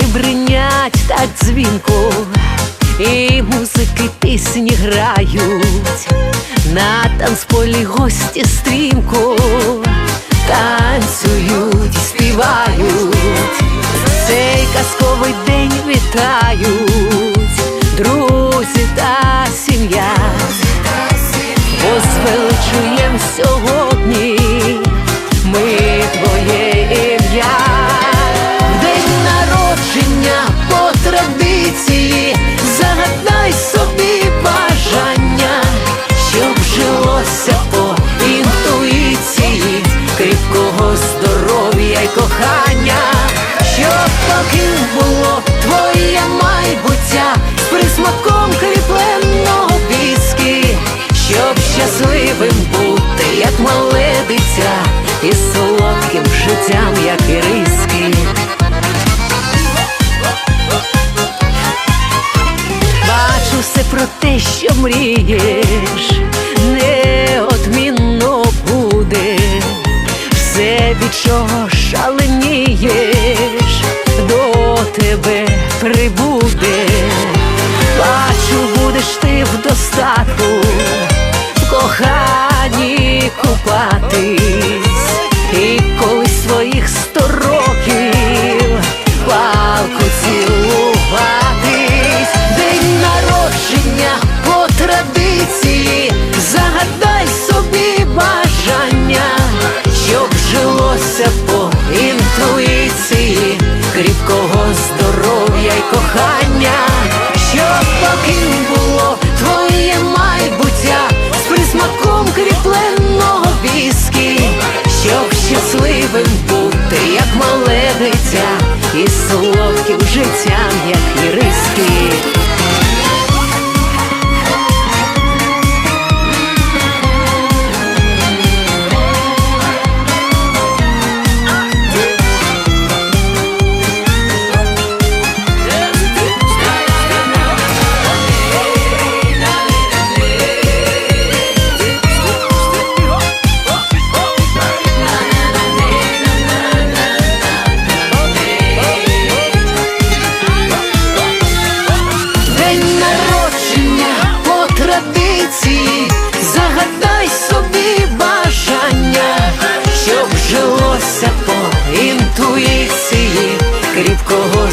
Лихи бринять так дзвінко, і музики пісні грають, на танцполі гості стрімко, танцюють, співають, цей казковий день вітають, традиції загадай собі бажання, щоб жилося по інтуїції, кріпкого здоров'я й кохання, щоб таким було твоє майбуття з присмаком кріпленого віскі, щоб щасливим бути, як мале дитя, і солодким життям, що мрієш, неодмінно буде, все від чого шаленієш, до тебе прибуде. Бачу, будеш ти в достатку, в дитя, і солодким життям, як і традиції, загадай собі бажання, щоб жилося по інтуїції, кріпкого